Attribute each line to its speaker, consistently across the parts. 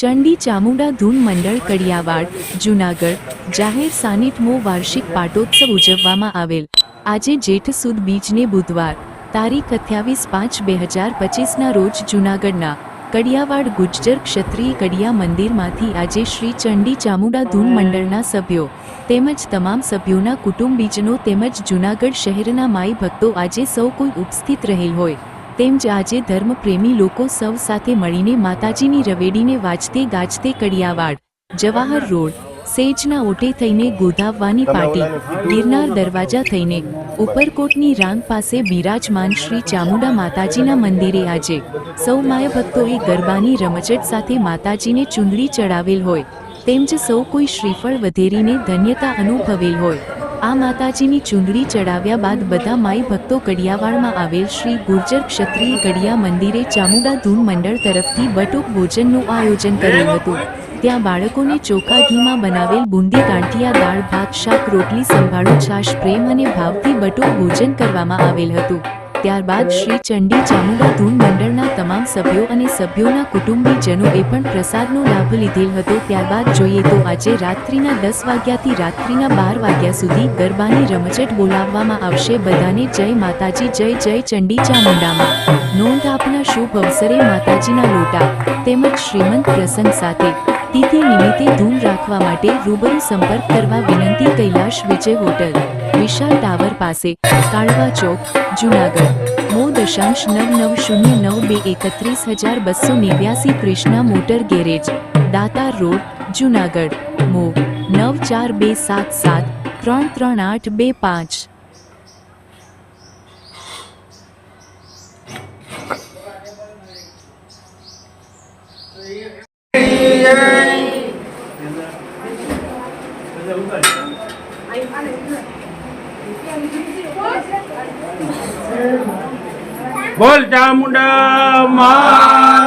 Speaker 1: ચંડી ચામુંડા ધૂન મંડળ, કડિયાવાડ, જૂનાગઢ, જાહેર સાનિઠમો વાર્ષિક પાટોત્સવ ઉજવવામાં આવેલ. આજે જેઠ સુદ બીજને બુધવાર, તારીખ અઠ્યાવીસ પાંચ બે હજાર પચીસના રોજ જૂનાગઢના કડિયાવાડ ગુજ્જર ક્ષત્રિય કડિયા મંદિરમાંથી આજે શ્રી ચંડી ચામુંડા ધૂન મંડળના સભ્યો તેમજ તમામ સભ્યોના કુટુંબીજનો તેમજ જૂનાગઢ શહેરના માઈ ભક્તો આજે સૌ કોઈ ઉપસ્થિત રહેલ હોય. તેમજ આજે ધર્મપ્રેમી લોકો સૌ સાથે મળીને માતાજીની રવેડીને વાજતે ગાજતે કડિયાવાડ જવાહર રોડ સેજના ઓટે થઈને ગોધાવવાની પાટી ગિરનાર દરવાજા થઈને ઉપરકોટની રાંગ પાસે બિરાજમાન શ્રી ચામુંડા માતાજીના મંદિરે આજે સૌ માયભક્તોએ ગરબાની રમઝટ સાથે માતાજીને ચુંદડી ચડાવેલ હોય તેમજ સૌ કોઈ શ્રીફળ વધેરીને ધન્યતા અનુભવેલ હોય. આ માતાજીની ચુંદડી ચડાવ્યા બાદ બધા માઈ ભક્તો કડિયાવાડમાં આવેલ શ્રી ગુર્જર ક્ષત્રિય કડિયા મંદિરે ચામુંડા ધૂન મંડળ તરફથી બટુક ભોજનનું આયોજન કરેલ હતું. ત્યાં બાળકોને ચોખા ઘીમાં બનાવેલ બુંદી, ગાંઠિયા દાળ, ભાત, શાક, રોટલી, સંભાળો, છાશ, પ્રેમ અને ભાવથી બટુક ભોજન કરવામાં આવેલ હતું. ત્યારબાદ શ્રી ચંડી ચામુંડા ધૂન મંડળના તમામ સભ્યો અને સભ્યોના કુટુંબીજનોએ પણ પ્રસાદનો લાભ લીધેલ હતો. ત્યારબાદ જોઈએ તો આજે રાત્રિના દસ વાગ્યાથી રાત્રિના બાર વાગ્યા સુધી ગરબાની રમઝટ બોલાવવામાં આવશે. બધાને જય માતાજી, જય જય ચંડી ચામુંડામાં. નોંધ આપના શુભ અવસરે માતાજીના લોટા તેમજ શ્રીમંત પ્રસંગ સાથે તિથિ નિમિત્તે ધૂમ રાખવા માટે રૂબરૂ સંપર્ક કરવા વિનંતી, કૈલાશ વિજય હોટલ, વિશાલ ટાવર પાસે, કાળવા ચોક, જુનાગઢ. મો દશાંશ નવ નવ શૂન્ય નવ બે એકત્રીસ હજાર બસો નેવ્યાસી Krishna motor garage, Datar road, Junagadh. મો નવ ચાર બે સાત સાત ત્રણ ત્રણ આઠ બે પાંચ.
Speaker 2: બોલ ચામુંડા મા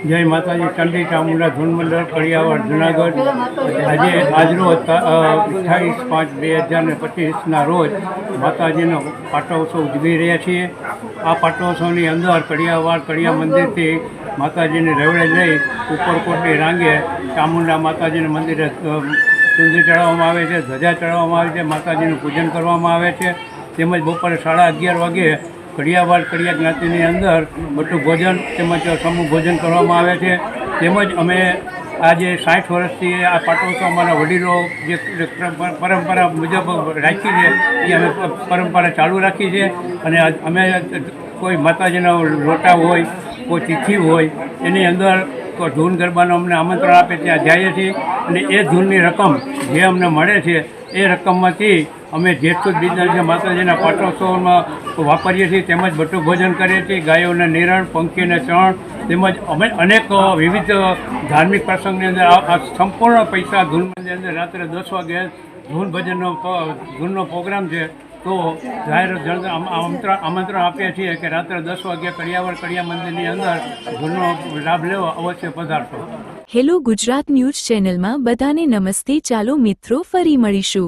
Speaker 2: જય માતાજી ચંડી ચામુંડા ધૂન મંડળ કડિયાવાડ જુનાગઢ. આજે આજનો અઠ્ઠાવીસ પાંચ બે હજાર ને પચીસના રોજ માતાજીનો પાટોત્સવ ઉજવી રહ્યા છીએ. આ પાટોત્સવની અંદર કડિયાવાડ કડિયા મંદિરથી માતાજીને રેવડે લઈ ઉપરકોટની રાંગે ચામુંડા માતાજીના મંદિરે અ, ચડાવવામાં આવે છે ધજા ચડાવવામાં આવે છે માતાજીનું પૂજન કરવામાં આવે છે. તેમજ બપોરે સાડા અગિયાર વાગે કડિયાવાડ કડિયા જ્ઞાતિની અંદર બધું ભોજન તેમજ સમૂહ ભોજન કરવામાં આવે છે. તેમજ અમે આજે સાઠ વર્ષથી આ પાટોત્સવ અમારા વડીલો જે પરંપરા મુજબ રાખી છે, એ અમે પરંપરા ચાલુ રાખી છે. અને અમે કોઈ માતાજીનો લોટા હોય, કોઈ તિથિ હોય, એની અંદર ધૂન ગરબાનું અમને આમંત્રણ આપે ત્યાં જઈએ છીએ. અને એ ધૂનની રકમ જે અમને મળે છે, એ રકમમાંથી અમે બીજા જે માતાજીના પાટોત્સવમાં વાપરીએ છીએ તેમજ બટું ભોજન કરીએ છીએ, ગાયોને નિરણ, પંખીને ચણ, તેમજ અમે અનેક વિવિધ ધાર્મિક પ્રસંગની અંદર આ સંપૂર્ણ પૈસા ધૂનની અંદર રાત્રે દસ વાગે ધૂન ભજનનો ધૂનનો પ્રોગ્રામ છે, તો જાહેર આમંત્રણ આમંત્રણ આપીએ છીએ કે રાત્રે દસ વાગ્યા કડિયાવર કડિયા મંદિરની અંદર ધૂનનો લાભ લેવો અવશ્ય પધારશો.
Speaker 1: હેલો ગુજરાત ન્યૂઝ ચેનલમાં બધાને નમસ્તે, ચાલો મિત્રો ફરી મળીશું.